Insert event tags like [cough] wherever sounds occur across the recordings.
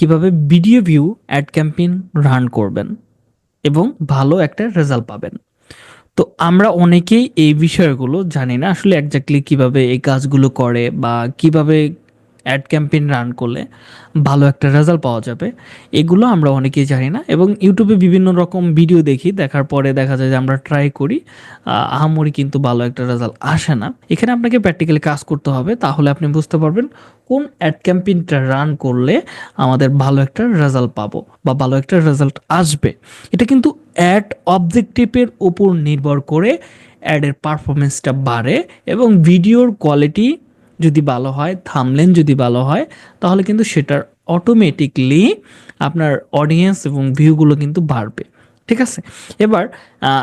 কীভাবে video view ad campaign run করবেন এবং ভালো একটা রেজাল্ট পাবেন। তো আমরা অনেকেই এই বিষয়গুলো জানি না, আসলে একজাক্টলি কীভাবে এই কাজগুলো করে বা কীভাবে অ্যাড ক্যাম্পেইন রান করলে ভালো একটা রেজাল্ট পাওয়া যাবে। এগুলো আমরা অনেকেই জানি না এবং ইউটিউবে বিভিন্ন রকম ভিডিও দেখি দেখার পরে দেখা যায় যে আমরা ট্রাই করি আহ, আহামরি কিন্তু ভালো একটা রেজাল্ট আসে না। এখানে আপনাকে প্র্যাকটিক্যালি কাজ করতে হবে তাহলে আপনি বুঝতে পারবেন কোন অ্যাড ক্যাম্পেইনটা রান করলে আমাদের ভালো একটা রেজাল্ট পাবো বা ভালো একটা রেজাল্ট আসবে। এটা কিন্তু অ্যাড অবজেক্টিভের উপর নির্ভর করে অ্যাডের পারফরমেন্সটা বাড়ে এবং ভিডিওর কোয়ালিটি যদি ভালো হয় থামলেন যদি ভালো হয়, তাহলে কিন্তু সেটার অটোমেটিকলি আপনার অডিয়েন্স এবং ভিউগুলো কিন্তু বাড়বে। ঠিক আছে? এবার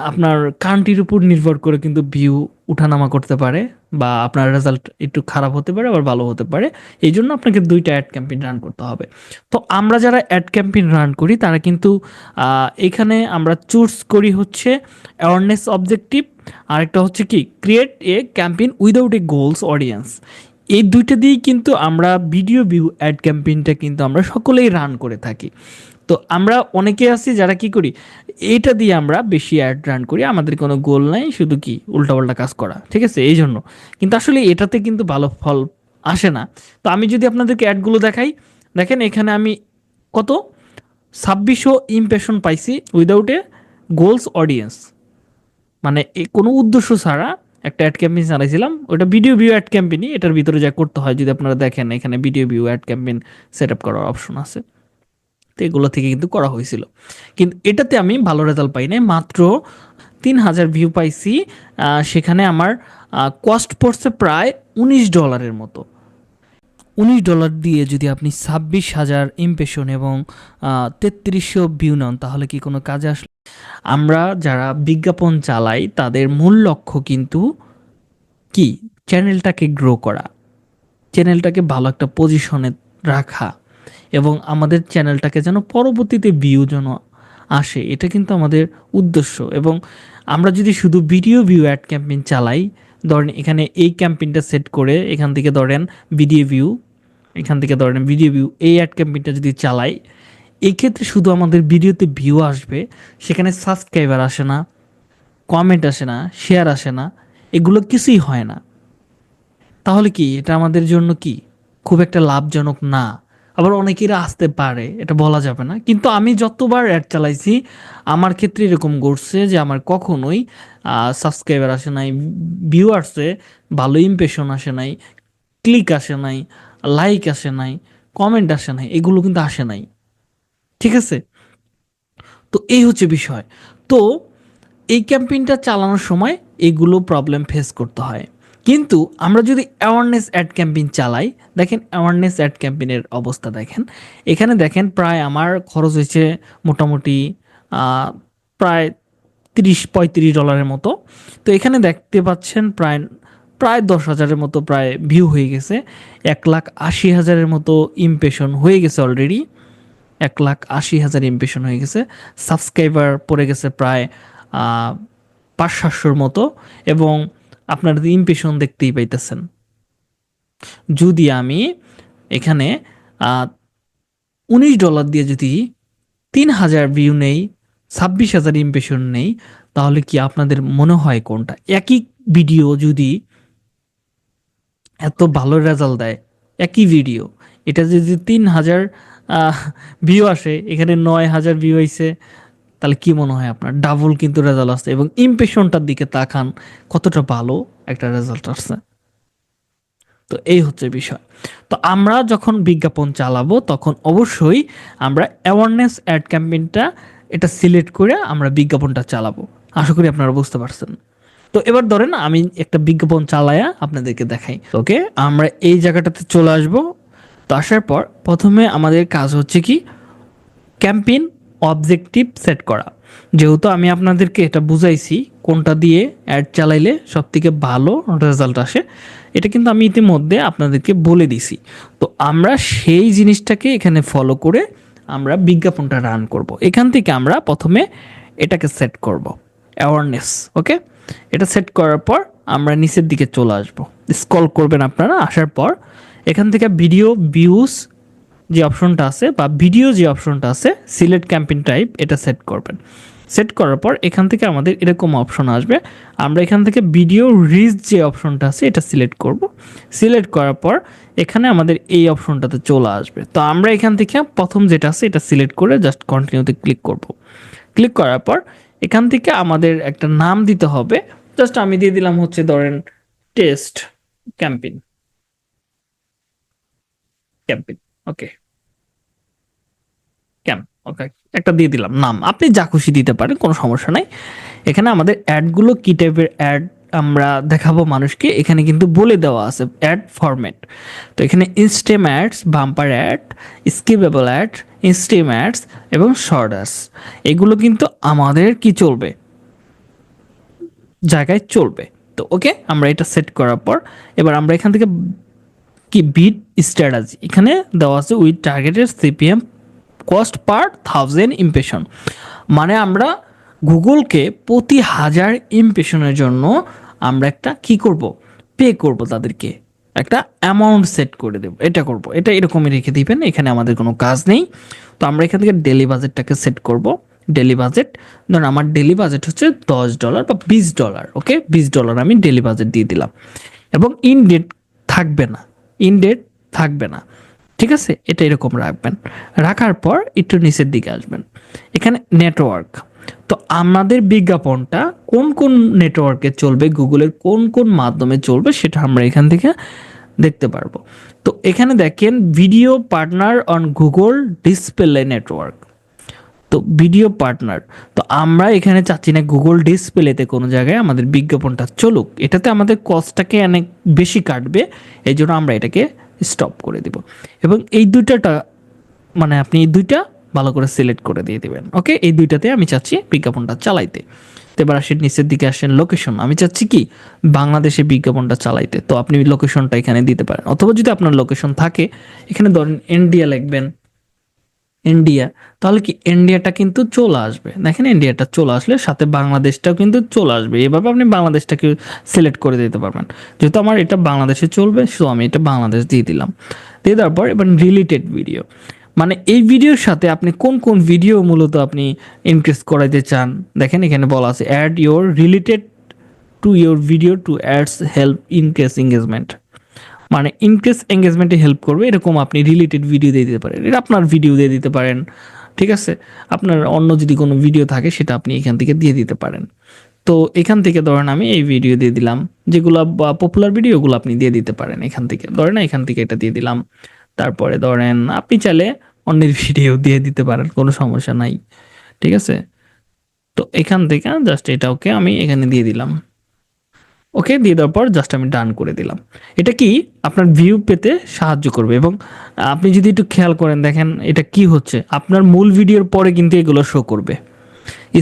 আপনার কান্ট্রির উপর নির্ভর করে কিন্তু ভিউ উঠানামা করতে পারে বা আপনার রেজাল্ট একটু খারাপ হতে পারে, আবার ভালো হতে পারে। এই জন্য আপনাকে দুইটা অ্যাড ক্যাম্পেইন রান করতে হবে। তো আমরা যারা অ্যাড ক্যাম্পেইন রান করি, তারা কিন্তু এখানে আমরা চুজ করি হচ্ছে অ্যাওয়ারনেস অবজেক্টিভ আরেকটা হচ্ছে কি create a campaign without a goals audience এই দুইটা দিয়েই কিন্তু আমরা ভিডিও ভিউ অ্যাড ক্যাম্পেইনটা কিন্তু আমরা সকলেই রান করে থাকি। তো আমরা অনেকে আছি যারা কি করি, এটা দিয়ে আমরা বেশি অ্যাড রান করি, আমাদের কোনো গোল নাই, শুধু কি উল্টাপাল্টা কাজ করা, ঠিক আছে? এই জন্য। কিন্তু আসলে এটাতে কিন্তু ভালো ফল আসে না। তো আমি যদি আপনাদেরকে অ্যাডগুলো দেখাই, দেখেন এখানে আমি কত? ছাব্বিশশো ইমপ্রেশন পাইছি উইদাউট এ গোলস অডিয়েন্স মানে কোনো উদ্দেশ্য ছাড়া একটা অ্যাড ক্যাম্পেইন চালাইছিলাম। ওটা ভিডিও ভিউ অ্যাড ক্যাম্পেইনই এটার ভিতরে যা করতে হয়, যদি আপনারা দেখেন, এখানে video view ad campaign set up করার অপশন আছে। তো এগুলো থেকে কিন্তু করা হয়েছিল। কিন্তু এটাতে আমি ভালো রেজাল্ট পাই নাই। মাত্র তিন হাজার ভিউ পাইছি সেখানে আমার কস্ট পড়ছে প্রায় উনিশ ডলারের মতো। উনিশ ডলার দিয়ে যদি আপনি ছাব্বিশ হাজার ইমপ্রেশন এবং তেত্রিশশো ভিউ নেন, তাহলে কি কোনো কাজে আসলে? আমরা যারা বিজ্ঞাপন চালাই, তাদের মূল লক্ষ্য কিন্তু কি? চ্যানেলটাকে গ্রো করা। চ্যানেলটাকে ভালো একটা পজিশনে রাখা এবং আমাদের চ্যানেলটাকে যেন পরবর্তীতে ভিউ যেন আসে, এটা কিন্তু আমাদের উদ্দেশ্য। এবং আমরা যদি শুধু ভিডিও ভিউ অ্যাড ক্যাম্পেইন চালাই, ধরেন এখানে এই ক্যাম্পেইনটা সেট করে, এখান থেকে ধরেন ভিডিও ভিউ এখান থেকে ধরেন ভিডিও ভিউ এই অ্যাড ক্যাম্পেইনটা যদি চালাই এই ক্ষেত্রে শুধু আমাদের ভিডিওতে ভিউ আসবে, সেখানে সাবস্ক্রাইবার আসে না কমেন্ট আসে না শেয়ার আসে না, এগুলো কিছুই হয় না। তাহলে কি, এটা আমাদের জন্য কি? খুব একটা লাভজনক না। আবার অনেকেরা আসতে পারে, এটা বলা যাবে না। কিন্তু আমি যতবার অ্যাড চালাইছি, আমার ক্ষেত্রে এরকম ঘটছে যে আমার কখনোই সাবস্ক্রাইবার আসে নাই ভিউ আসছে ভালো ইমপ্রেশন আসে নাই ক্লিক আসে নাই লাইক আসে নাই কমেন্ট আসে নাই, এগুলো কিন্তু আসে নাই। ঠিক আছে? তো এই হচ্ছে বিষয়। তো এই ক্যাম্পেইনটা চালানোর সময় এগুলো প্রবলেম ফেস করতে হয়। কিন্তু আমরা যদি অ্যাওয়ারনেস অ্যাড ক্যাম্পেইন চালাই, দেখেন অ্যাওয়ারনেস অ্যাড ক্যাম্পেইনের অবস্থা দেখেন। এখানে দেখেন প্রায় আমার খরচ হয়েছে মোটামুটি প্রায় তিরিশ পঁয়ত্রিশ ডলারের মতো। তো এখানে দেখতে পাচ্ছেন প্রায় প্রায় দশ হাজারের মতো প্রায় ভিউ হয়ে গেছে। এক লাখ আশি হাজারের মতো ইমপ্রেশন হয়ে গেছে অলরেডি এক লাখ আশি হাজার ইমপ্রেশন হয়ে গেছে। সাবস্ক্রাইবার পড়ে গেছে প্রায় পাঁচ সাতশোর মতো। এবং আপনারা ইমপ্রেশন দেখতেই পাইতেছেন। যদি আমি এখানে উনিশ ডলার দিয়ে যদি তিন হাজার ভিউ নেই, ছাব্বিশ হাজার ইমপ্রেশন নেই, তাহলে কি আপনাদের মনে হয় কোনটা? একই ভিডিও যদি এত ভালো রেজাল্ট দেয়। একই ভিডিও এটা যদি তিন হাজার ভিউ আসে, এখানে নয় হাজার ভিউ হয়েছে তাহলে কি মনে হয় আপনার? ডাবল কিন্তু রেজাল্ট আসছে এবং ইমপ্রেশনটার দিকে তাকান, কতটা ভালো একটা রেজাল্ট আসছে। তো এই হচ্ছে বিষয়। তো আমরা যখন বিজ্ঞাপন চালাবো, তখন অবশ্যই আমরা অ্যাওয়ারনেস অ্যাড ক্যাম্পেইনটা এটা সিলেক্ট করে আমরা বিজ্ঞাপনটা চালাবো। আশা করি আপনারা বুঝতে পারছেন। তো এবার ধরেন আমি একটা বিজ্ঞাপন চালায়া আপনাদেরকে দেখাই। ওকে, আমরা এই জায়গাটাতে চলে আসব। তো আসার পর প্রথমে আমাদের কাজ হচ্ছে কি, ক্যাম্পেইন অবজেক্টিভ সেট করা। যেহেতু আমি আপনাদেরকে এটা বুঝাইছি, কোনটা দিয়ে অ্যাড চালাইলে সব থেকে ভালো রেজাল্ট আসে, এটা কিন্তু আমি ইতিমধ্যে আপনাদেরকে বলে দিছি। তো আমরা সেই জিনিসটাকে এখানে ফলো করে আমরা বিজ্ঞাপনটা রান করব। এখান থেকে আমরা প্রথমে এটাকে সেট করব। অ্যাওয়ারনেস ওকে এটা সেট করার পর আমরা নিচের দিকে চলে আসব। স্কল করবেন আপনারা, আসার পর এখান থেকে ভিডিও ভিউজ যে অপশনটা আছে বা ভিডিও যে অপশনটা আছে সিলেক্ট ক্যাম্পেইন টাইপ এটা সেট করবেন। সেট করার পর এখান থেকে আমাদের এরকম অপশন আসবে। আমরা এখান থেকে ভিডিও রিচ যে অপশনটা আছে, এটা সিলেক্ট করব। সিলেক্ট করার পর এখানে আমাদের এই অপশনটাতে চলে আসবে। তো আমরা এখান থেকে প্রথম যেটা আছে, এটা সিলেক্ট করে জাস্ট কন্টিনিউতে ক্লিক করব। ক্লিক করার পর এখান থেকে আমাদের একটা নাম দিতে হবে। জাস্ট আমি দিয়ে দিলাম হচ্ছে ধরেন test campaign campaign okay camp okay একটা দিয়ে দিলাম, নাম। আপনি যা খুশি দিতে পারেন, কোনো সমস্যা নাই। এখানে আমাদের অ্যাডগুলো কি টাইপের অ্যাড আমরা দেখাবো মানুষকে, এখানে কিন্তু বলে দেওয়া আছে অ্যাড ফরম্যাট তো এখানে instream ads bumper ad skippable ad instream ads এবং শর্ট অ্যাডস এগুলো কিন্তু আমাদের কি চলবে? জায়গায় চলবে। তো ওকে আমরা এটা সেট করার পর, এবার আমরা এখান থেকে কি বিট স্ট্র্যাটাজি এখানে দেওয়া আছে with targeted CPM cost per thousand impression মানে আমরা গুগলকে প্রতি হাজার ইমপ্রেশনের জন্য আমরা একটা কি করব? পে করব তাদেরকে। একটা অ্যামাউন্ট সেট করে দেব। এটা করব। এটা এরকমই রেখে দিবেন। এখানে আমাদের কোনো কাজ নেই। তো আমরা এখান থেকে ডেলি বাজেটটাকে সেট করব। ডেলি বাজেট ধরুন আমার ডেলি বাজেট হচ্ছে দশ ডলার বা বিশ ডলার ওকে বিশ ডলার আমি ডেলি বাজেট দিয়ে দিলাম। এবং ইন ডেট থাকবে না। ইন ডেট থাকবে না। ঠিক আছে? এটা এরকম রাখবেন। রাখার পর একটু নিচের দিকে আসবেন। এখানে নেটওয়ার্ক তো আমাদের বিজ্ঞাপনটা কোন কোন নেটওয়ার্কে চলবে, গুগলের কোন কোন মাধ্যমে চলবে সেটা আমরা এখান থেকে দেখতে পারব। তো এখানে দেখেন video partner on Google display network তো ভিডিও পার্টনার তো আমরা এখানে চাচ্ছি না গুগল ডিসপ্লেতে কোনো জায়গায় আমাদের বিজ্ঞাপনটা চলুক। এটাতে আমাদের কস্টটাকে অনেক বেশি কাটবে এই জন্য আমরা এটাকে স্টপ করে দিব। এবং এই দুইটাটা মানে আপনি এই দুইটা ভালো করে সিলেক্ট করে দিয়ে দিবেন। ওকে? এই দুইটাতে আমি চাচ্ছি বিজ্ঞাপনটা চালাইতে। তো এবার আসেন, নিচের দিকে আসেন লোকেশন আমি চাচ্ছি কি? বাংলাদেশে বিজ্ঞাপনটা চালাইতে। তো আপনি লোকেশনটা এখানে দিতে পারেন। অথবা যদি আপনার লোকেশন থাকে, এখানে ধরেন ইন্ডিয়া লিখবেন। ইন্ডিয়া তাহলে কি ইন্ডিয়াটা কিন্তু চলে আসবে। দেখেন ইন্ডিয়াটা চলে আসলে সাথে বাংলাদেশটাও কিন্তু চলে আসবে। এভাবে আপনি বাংলাদেশটাকে সিলেক্ট করে দিতে পারবেন। যেহেতু আমার এটা বাংলাদেশে চলবে সো আমি এটা বাংলাদেশ দিয়ে দিলাম। দিয়ে দেওয়ার পর এবার রিলেটেড ভিডিও মানে এই ভিডিওর সাথে আপনি কোন কোন ভিডিও মূলত আপনি ইনক্রিজ করাইতে চান? দেখেন এখানে বলা আছে add your related to your video to ads help increase engagement মানে ইনক্রিজ এঙ্গেজমেন্টে হেল্প করবে, এরকম আপনি রিলেটেড ভিডিও দিয়ে দিতে পারেন, এটা আপনার ভিডিও দিয়ে দিতে পারেন, ঠিক আছে? আপনার অন্য যদি কোনো ভিডিও থাকে, সেটা আপনি এখান থেকে দিয়ে দিতে পারেন। তো এখান থেকে ধরেন আমি এই ভিডিও দিয়ে দিলাম, যেগুলো পপুলার ভিডিওগুলো আপনি দিয়ে দিতে পারেন এখান থেকে। ধরেন এখান থেকে এটা দিয়ে দিলাম। তারপরে ধরেন, আপনি চাইলে অন্যের ভিডিও দিয়ে দিতে পারেন কোনো সমস্যা নাই। ঠিক আছে? তো এখান থেকে জাস্ট এটা ওকে আমি এখানে দিয়ে দিলাম। ওকে দিয়ে দেওয়ার পর জাস্ট আমি ডান করে দিলাম। এটা কি? আপনার ভিউ পেতে সাহায্য করবে এবং আপনি যদি একটু খেয়াল করেন, দেখেন এটা কি হচ্ছে? আপনার মূল ভিডিওর পরে কিন্তু এগুলো শো করবে।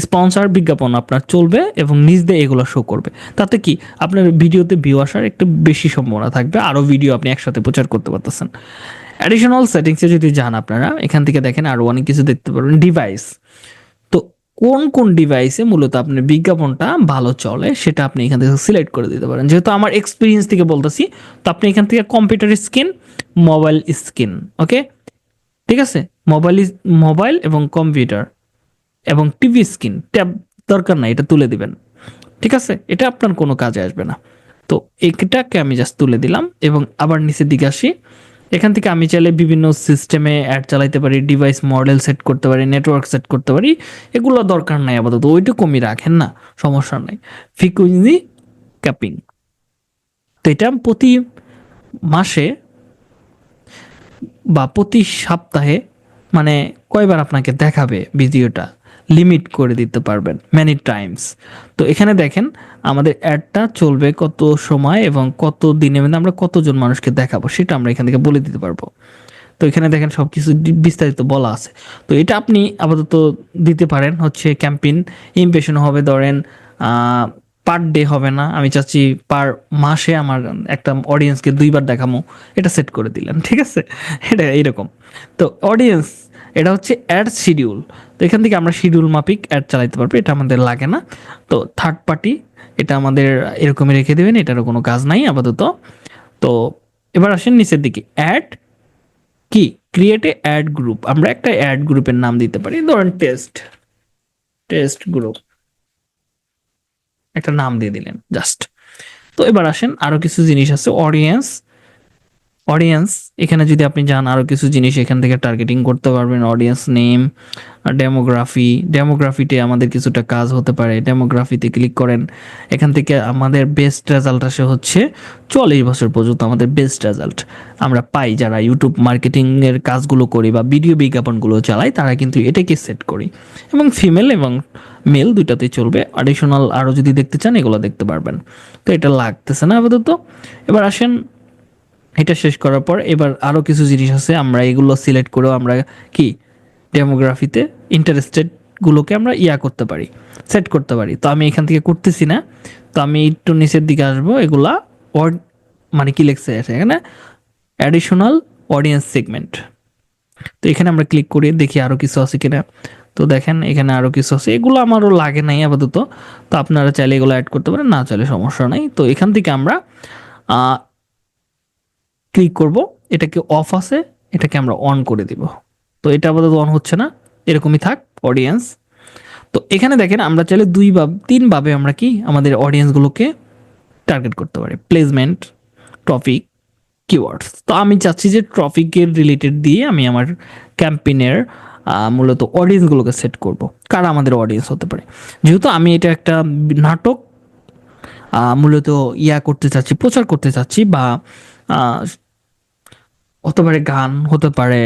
স্পন্সর বিজ্ঞাপন আপনার চলবে এবং নিজ দিয়ে এগুলো শো করবে। তাতে কি? আপনার ভিডিওতে ভিউ আসার একটু বেশি সম্ভাবনা থাকবে। আরও ভিডিও আপনি একসাথে প্রচার করতে পারতেছেন। অ্যাডিশনাল সেটিংসে যদি যান আপনারা, এখান থেকে দেখেন আরও অনেক কিছু দেখতে পারবেন। ডিভাইস তো কোন কোন ডিভাইসে মূলত আপনার বিজ্ঞাপনটা ভালো চলে, সেটা আপনি এখান থেকে সিলেক্ট করে দিতে পারেন। যেহেতু আমার এক্সপিরিয়েন্স থেকে বলতেছি, তো আপনি এখান থেকে computer screen mobile screen okay ঠিক আছে? মোবাইল মোবাইল এবং কম্পিউটার এবং টিভি স্ক্রিন ট্যাব দরকার নাই, এটা তুলে দিবেন। ঠিক আছে? এটা আপনার কোনো কাজে আসবে না। তো এটাকে আমি জাস্ট তুলে দিলাম এবং আবার নিচের দিকে আসি। এখান থেকে আমি চাইলে বিভিন্ন সিস্টেমে অ্যাড চালাইতে পারি ডিভাইস মডেল সেট করতে পারি নেটওয়ার্ক সেট করতে পারি। এগুলো দরকার নাই আপাতত ওইটা কমিয়ে রাখেন না, সমস্যা নাই। ফ্রিকুয়েন্সি ক্যাপিং তো এটা প্রতি মাসে বা প্রতি সপ্তাহে মানে কয়বার আপনাকে দেখাবে ভিডিওটা? লিমিট করে দিতে পারবেন ম্যানি টাইমস তো এখানে দেখেন, আমাদের অ্যাডটা চলবে কত সময় এবং কত দিনে মানে আমরা কতজন মানুষকে দেখাবো, সেটা আমরা এখান থেকে বলে দিতে পারব। তো এখানে দেখেন সব কিছু বিস্তারিত বলা আছে। তো এটা আপনি আপাতত দিতে পারেন, হচ্ছে ক্যাম্পেইন ইমপ্রেশন হবে, ধরেন পার ডে হবে না, আমি চাচ্ছি পার মাসে আমার একটা অডিয়েন্সকে দুইবার দেখামো, এটা সেট করে দিলেন, ঠিক আছে? এটা এইরকম। তো অডিয়েন্স এটা হচ্ছে অ্যাড শিডিউল তো এখান থেকে আমরা শিডিউল মাফিক অ্যাড চালাইতে পারব, এটা আমাদের লাগে না। তো থার্ড পার্টি এটা আমাদের এরকমই রেখে দেবেন, এটারও কোনো কাজ নাই আপাতত। তো এবার আসেন নিচের দিকে অ্যাড কি? ক্রিয়েট এ অ্যাড গ্রুপ আমরা একটা অ্যাড গ্রুপের নাম দিতে পারি, ধরেন টেস্ট টেস্ট গ্রুপ একটা নাম দিয়ে দিলেন জাস্ট তো এবার আসেন, আরও কিছু জিনিস আছে অডিয়েন্স অডিয়েন্স এখানে যদি আপনি যান, আরও কিছু জিনিস এখান থেকে টার্গেটিং করতে পারবেন। অডিয়েন্স নেম ডেমোগ্রাফি ডেমোগ্রাফিতে আমাদের কিছুটা কাজ হতে পারে। ডেমোগ্রাফিতে ক্লিক করেন। এখান থেকে আমাদের বেস্ট রেজাল্ট আসে হচ্ছে চল্লিশ বছর পর্যন্ত আমাদের বেস্ট রেজাল্ট আমরা পাই যারা ইউটিউব মার্কেটিংয়ের কাজগুলো করি বা ভিডিও বিজ্ঞাপনগুলো চালাই, তারা কিন্তু এটাকে সেট করি। এবং ফিমেল এবং মেল দুইটাতেই চলবে। অ্যাডিশনাল আরও যদি দেখতে চান, এগুলো দেখতে পারবেন। তো এটা লাগতেছে না আপাতত। এবার আসেন এটা শেষ করার পর এবার আরও কিছু জিনিস আছে, আমরা এগুলো সিলেক্ট করেও আমরা কি ডেমোগ্রাফিতে ইন্টারেস্টেডগুলোকে আমরা ইয়া করতে পারি সেট করতে পারি। তো আমি এখান থেকে করতেছি না, তো আমি একটু নিচের দিকে আসব, এগুলা অড মানে কি লেখছে আছে এখানে? অ্যাডিশনাল অডিয়েন্স সেগমেন্ট তো এখানে আমরা ক্লিক করি, দেখি আরও কিছু আছে কিনা। তো দেখেন, এখানে আরও কিছু আছে, এগুলো আমারও লাগে নাই আপাতত। তো আপনারা চাইলে এগুলো অ্যাড করতে পারেন, না চাইলে সমস্যা নাই। তো এখান থেকে আমরা ক্লিক করব, এটাকে অফ আছে, এটাকে আমরা অন করে দিব। তো এটা আপাতত অন হচ্ছে না, এরকমই থাক অডিয়েন্স তো এখানে দেখেন, আমরা চাইলে দুই বা তিন ভাবে আমরা কি আমাদের অডিয়েন্সগুলোকে টার্গেট করতে পারি। প্লেসমেন্ট টপিক কিওয়ার্ডস তো আমি চাচ্ছি যে টপিকের রিলেটেড দিয়ে আমি আমার ক্যাম্পেইনের মূলত অডিয়েন্সগুলোকে সেট করব, কারা আমাদের অডিয়েন্স হতে পারে। যেহেতু আমি এটা একটা নাটক মূলত ইয়া করতে চাচ্ছি, প্রচার করতে চাচ্ছি বা হতে পারে গান, হতে পারে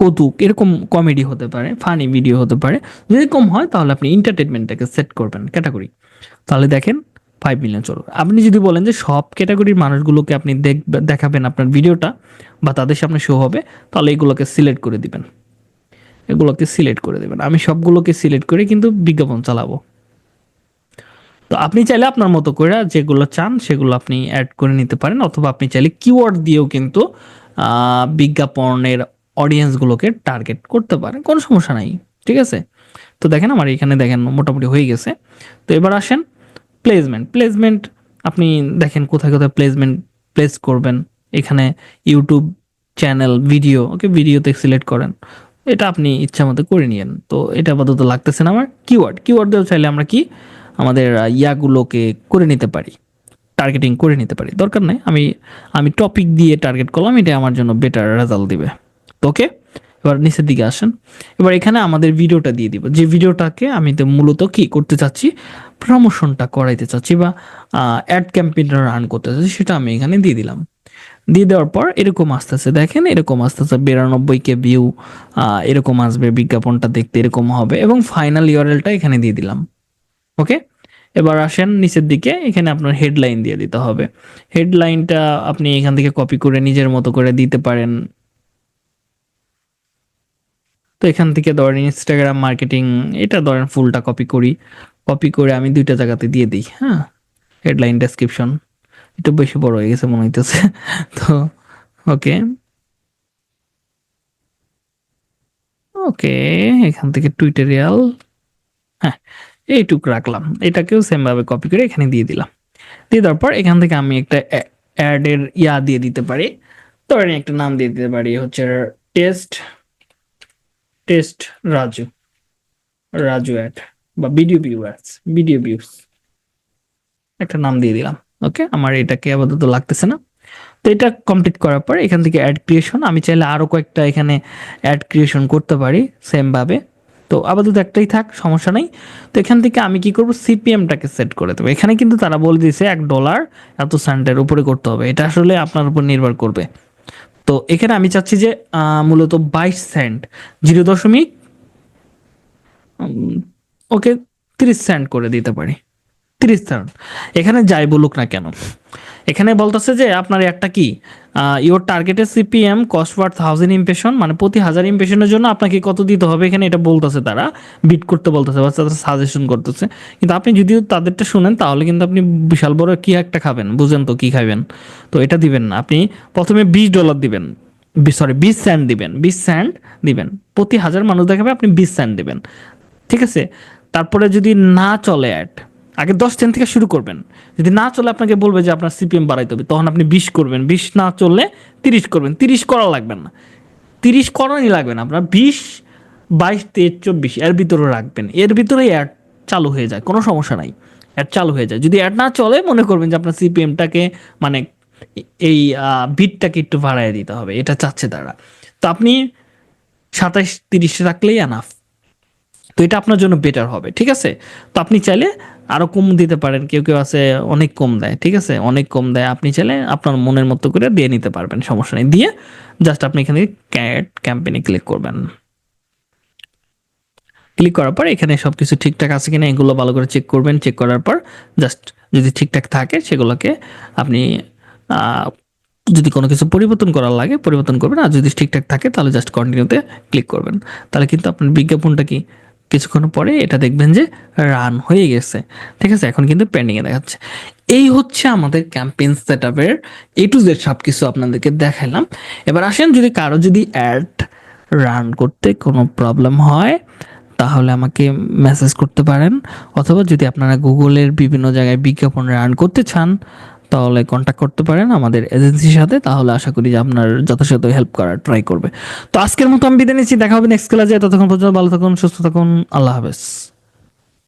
কৌতুক, এরকম কমেডি হতে পারে ফানি ভিডিও হতে পারে। যদি কম হয়, তাহলে আপনি এন্টারটেনমেন্টটাকে সেট করবেন ক্যাটাগরি তাহলে দেখেন ফাইভ মিলিয়ন চলবে। আপনি যদি বলেন যে সব ক্যাটাগরির মানুষগুলোকে আপনি দেখবে দেখাবেন আপনার ভিডিওটা বা তাদের সামনে শো হবে, তাহলে এগুলোকে সিলেক্ট করে দিবেন। এগুলোকে সিলেক্ট করে দেবেন। আমি সবগুলোকে সিলেক্ট করে কিন্তু বিজ্ঞাপন চালাবো। তো আপনি চাইলে আপনার মতো করে যেগুলো চান, সেগুলো আপনি অ্যাড করে নিতে পারেন, অথবা আপনি চাইলে কিওয়ার্ড দিয়েও কিন্তু বিজ্ঞাপনের অডিয়েন্সগুলোকে টার্গেট করতে পারেন কোনো সমস্যা নাই, ঠিক আছে? তো দেখেন আমার এখানে দেখেন মোটামুটি হয়ে গেছে। তো এবার আসেন প্লেসমেন্ট প্লেসমেন্ট আপনি দেখেন কোথায় কোথায় প্লেসমেন্ট প্লেস করবেন। এখানে ইউটিউব চ্যানেল ভিডিও ওকে ভিডিওতে সিলেক্ট করেন। এটা আপনি ইচ্ছা মতো করে নিয়েন। তো এটা আপাতত লাগতেছে না আমার। কিওয়ার্ড কিওয়ার্ড দিয়েও চাইলে আমরা কি আমাদের ইয়াগুলোকে করে নিতে পারি। টার্গেটিং করে নিতে পারি। দরকার নেই, আমি আমি টপিক দিয়ে টার্গেট করলাম এটা আমার জন্য বেটার রেজাল্ট দিবে। ওকে এবার নিচের দিকে আসেন। এবার এখানে আমাদের ভিডিওটা দিয়ে দিব। যে ভিডিওটাকে আমি তো মূলত কি করতে চাচ্ছি? প্রমোশনটা করাইতে চাচ্ছি বা অ্যাড ক্যাম্পেইনটা রান করতে চাচ্ছি, সেটা আমি এখানে দিয়ে দিলাম। দিয়ে দেওয়ার পর এরকম আস্তে আস্তে দেখেন, এরকম আসতেছে বিরানব্বই কে ভিউ এরকম আসবে, বিজ্ঞাপনটা দেখতে এরকম হবে এবং ফাইনাল ইউআরএলটা এখানে দিয়ে দিলাম। ওকে এবার আসেন নিচের দিকে, এখানে আপনার হেডলাইন দিয়ে দিতে হবে। হেডলাইনটা আপনি এখান থেকে কপি করে নিজের মতো করে দিতে পারেন। তো এখান থেকে ধরেন ইনস্টাগ্রাম মার্কেটিং এটা ধরেন ফুলটা কপি করি। কপি করে আমি দুইটা জায়গাতে দিয়ে দিই হ্যাঁ? হেডলাইন ডেসক্রিপশন একটু বেশি বড় হয়ে গেছে মনে হইতেছে। [laughs] তো ওকে ওকে এখান থেকে টুইটারিয়াল হ্যাঁ এইটুক রাখলাম। এটাকেও সেমভাবে কপি করে এখানে দিয়ে দিলাম। দিয়ে দেওয়ার পর এখান থেকে আমি একটা অ্যাডের ইয়া দিয়ে দিতে পারি। ধরেন একটা নাম দিয়ে দিতে পারি, হচ্ছে test test Raju Raju ad বা video view ads video views একটা নাম দিয়ে দিলাম ওকে আমার এটাকে আপাতত লাগতেছে না। তো এটা কমপ্লিট করার পর এখান থেকে অ্যাড ক্রিয়েশন আমি চাইলে আরও কয়েকটা এখানে অ্যাড ক্রিয়েশন করতে পারি সেম ভাবে। তো আপাতত একটাই থাক, সমস্যা নেই। তো এখান থেকে আমি কি করব? সিপিএমটাকে সেট করে দেবো। এখানে কিন্তু তারা বলে দিয়েছে এক ডলার এত সেন্টের উপরে করতে হবে। এটা আসলে আপনার উপর নির্ভর করবে। তো এখানে আমি চাচ্ছি যে মূলত বাইশ সেন্ট জিরো দশমিক ওকে, তিরিশ সেন্ট করে দিতে পারি। তিরিশ সেন্ট এখানে যাই বলুক না কেন। এখানে বলতেছে যে আপনার একটা কি? ইওর টার্গেটের CPM cost per thousand impression মানে প্রতি হাজার ইমপ্রেশনের জন্য আপনাকে কত দিতে হবে? এখানে এটা বলতেছে তারা বিট করতে বলতেছে, বা তাদের সাজেশন করতেছে। কিন্তু আপনি যদি তাদেরটা শুনেন, তাহলে কিন্তু আপনি বিশাল বড় কি একটা খাবেন, বুঝেন তো কি খাবেন তো এটা দিবেন না, আপনি প্রথমে বিশ ডলার দিবেন সরি বিশ স্যান্ড দিবেন, বিশ স্যান্ড দিবেন। প্রতি হাজার মানুষ দেখাবে, আপনি বিশ স্যান্ড দিবেন। ঠিক আছে? তারপরে যদি না চলে অ্যাড আগে দশ সেন্ট থেকে শুরু করবেন। যদি না চলে আপনাকে বলবে যে আপনার সিপিএম বাড়াইতে হবে, তখন আপনি বিশ করবেন। বিশ না চললে তিরিশ করবেন। তিরিশ করা লাগবে না। তিরিশ করারই লাগবে না। আপনার বিশ, বাইশ, তেইশ, চব্বিশ এর ভিতরে রাখবেন। এর ভিতরে অ্যাড চালু হয়ে যায়। কোনো সমস্যা নাই। অ্যাড চালু হয়ে যায়। যদি অ্যাড না চলে, মনে করবেন যে আপনার সিপিএমটাকে মানে এই বিটটাকে একটু বাড়ায় দিতে হবে। এটা চাচ্ছে তারা। তো আপনি সাতাইশ, তিরিশ রাখলেই আনাফ তো এটা আপনার জন্য বেটার হবে, ঠিক আছে? তো আপনি চাইলে আরও কম দিতে পারেন, কেউ কেউ আছে অনেক কম দেয়, ঠিক আছে? অনেক কম দেয়, আপনি চাইলে আপনার মনের মতো করে দিয়ে নিতে পারবেন, সমস্যা নেই। দিয়ে জাস্ট আপনি এখানে ক্যাট ক্যাম্পেইনে ক্লিক করবেন। ক্লিক করার পর এখানে সবকিছু ঠিকঠাক আছে কিনা এগুলো ভালো করে চেক করবেন। চেক করার পর জাস্ট যদি ঠিকঠাক থাকে সেগুলোকে আপনি যদি কোনো কিছু পরিবর্তন করার লাগে পরিবর্তন করবেন। আর যদি ঠিকঠাক থাকে তাহলে জাস্ট কন্টিনিউতে ক্লিক করবেন। তাহলে কিন্তু আপনার বিজ্ঞাপনটা কি? কিছুক্ষণ পরে এটা দেখবেন যে রান হয়ে গেছে। ঠিক আছে? এখন কিন্তু পেন্ডিংয়ে দেখাচ্ছে। এই হচ্ছে আমাদের ক্যাম্পেইন সেট আপের এ টু জেড সব কিছু আপনাদেরকে দেখালাম। এবার আসেন, যদি কারও যদি অ্যাড রান করতে কোনো প্রবলেম হয়, তাহলে আমাকে মেসেজ করতে পারেন। অথবা যদি আপনারা গুগলের বিভিন্ন জায়গায় বিজ্ঞাপন রান করতে চান তাহলে কন্ট্যাক্ট করতে পারেন আমাদের এজেন্সির সাথে, তাহলে আশা করি যে আপনার যথাযথ হেল্প করার ট্রাই করবে। তো আজকের মতো আমি বিদায় নিচ্ছি, দেখা হবে নেক্সট ক্লাসে ততক্ষণ পর্যন্ত ভালো থাকুন, সুস্থ থাকুন, আল্লাহ হাফেজ।